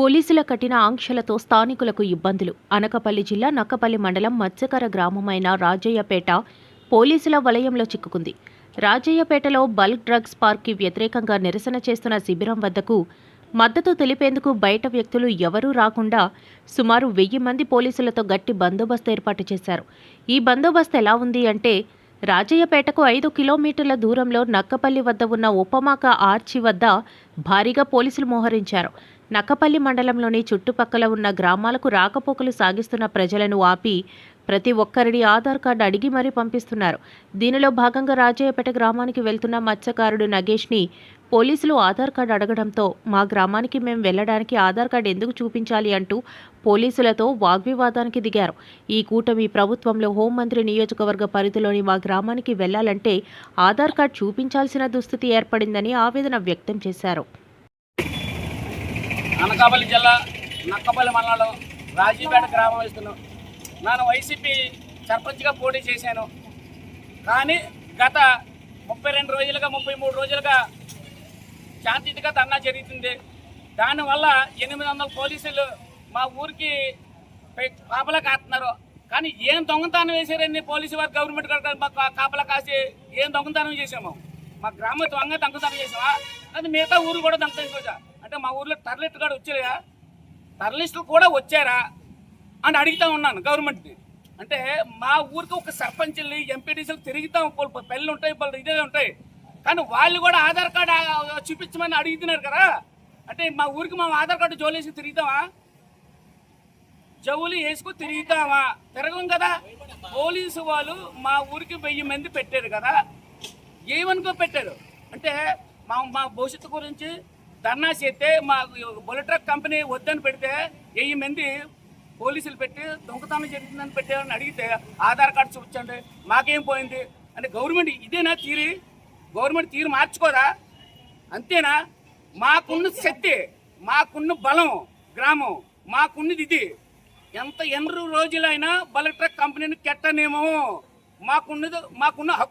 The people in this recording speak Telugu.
పోలీసుల కఠిన ఆంక్షలతో స్థానికులకు ఇబ్బందులు. అనకపల్లి జిల్లా నక్కపల్లి మండలం మత్స్యకర గ్రామమైన రాజయ్యపేట పోలీసుల వలయంలో చిక్కుకుంది. రాజయ్యపేటలో బల్క్ డ్రగ్స్ పార్క్కి వ్యతిరేకంగా నిరసన చేస్తున్న శిబిరం వద్దకు మద్దతు తెలిపేందుకు బయట వ్యక్తులు ఎవరూ రాకుండా సుమారు వెయ్యి మంది పోలీసులతో గట్టి బందోబస్తు ఏర్పాటు చేశారు. ఈ బందోబస్తు ఎలా ఉంది అంటే రాజయ్యపేటకు ఐదు కిలోమీటర్ల దూరంలో నక్కపల్లి వద్ద ఉన్న ఉపమాక ఆర్చి వద్ద భారీగా పోలీసులు మోహరించారు. నక్కపల్లి మండలంలోని చుట్టుపక్కల ఉన్న గ్రామాలకు రాకపోకలు సాగిస్తున్న ప్రజలను ఆపి ప్రతి ఒక్కరిని ఆధార్ కార్డు అడిగి మరీ పంపిస్తున్నారు. దీనిలో భాగంగా రాజయ్యపేట గ్రామానికి వెళ్తున్న మత్స్యకారుడు నగేష్ని పోలీసులు ఆధార్ కార్డు అడగడంతో మా గ్రామానికి మేము వెళ్ళడానికి ఆధార్ కార్డు ఎందుకు చూపించాలి? అంటూ పోలీసులతో వాగ్వివాదానికి దిగారు. ఈ కూటమి ప్రభుత్వంలో హోంమంత్రి నియోజకవర్గ పరిధిలోని మా గ్రామానికి వెళ్ళాలంటే ఆధార్ కార్డు చూపించాల్సిన దుస్థితి ఏర్పడిందని ఆవేదన వ్యక్తం చేశారు. అనకాపల్లి జిల్లా నక్కపల్లి మండలం రాజీపేట గ్రామం ఇస్తున్నాం నేను వైసీపీ సర్పంచ్గా పోటీ చేశాను. కానీ గత ముప్పై రెండు రోజులుగా ముప్పై మూడు రోజులుగా శాంతియుతంగా ధర్నా జరుగుతుంది. దానివల్ల ఎనిమిది వందల పోలీసులు మా ఊరికి కాపలా కాస్తున్నారు. కానీ ఏం దొంగతనం వేశారండి పోలీసు వారు? గవర్నమెంట్ గారు మా కాపలా కాసి ఏం దొంగతనం చేసాము మా గ్రామ దొంగ దొంగతనం చేసామా అది మిగతా ఊరు కూడా దొంగతనం చేసా అంటే మా ఊర్లో టర్లెట్ కూడా వచ్చాయా టర్లిస్టులు కూడా వచ్చారా అని అడుగుతా ఉన్నాను గవర్నమెంట్ని అంటే మా ఊరికి ఒక సర్పంచ్ని ఎంపీటీసీలు తిరుగుతాం పెళ్ళి ఉంటాయి వాళ్ళు ఇదే ఉంటాయి. కానీ వాళ్ళు కూడా ఆధార్ కార్డు చూపించమని అడుగుతున్నారు కదా. అంటే మా ఊరికి మా ఆధార్ కార్డు జోలేసి తిరుగుతామా జవులు వేసుకు తిరుగుతామా తిరగం కదా. పోలీసు వాళ్ళు మా ఊరికి వెయ్యి మంది పెట్టారు కదా. ఏమనుకో పెట్టారు? అంటే మా మా భవిష్యత్తు గురించి ధర్నా చేస్తే మా బుల్లెట్ ట్రక్ కంపెనీ వద్దని పెడితే వెయ్యి మంది పోలీసులు పెట్టి దొంగతనం జరుగుతుందని పెట్టారని అడిగితే ఆధార్ కార్డు చూపించండి మాకేం పోయింది? అంటే గవర్నమెంట్ ఇదేనా తీరి? గవర్నమెంట్ తీరు మార్చుకోదా అంతేనా? మాకున్న శక్తి మాకున్న బలం గ్రామం మాకున్నది ఇది. ఎంత ఎన్ని రోజులైనా బల ట్రక్ కంపెనీని కెట్టనేమో. మాకున్నది మాకున్న హక్కు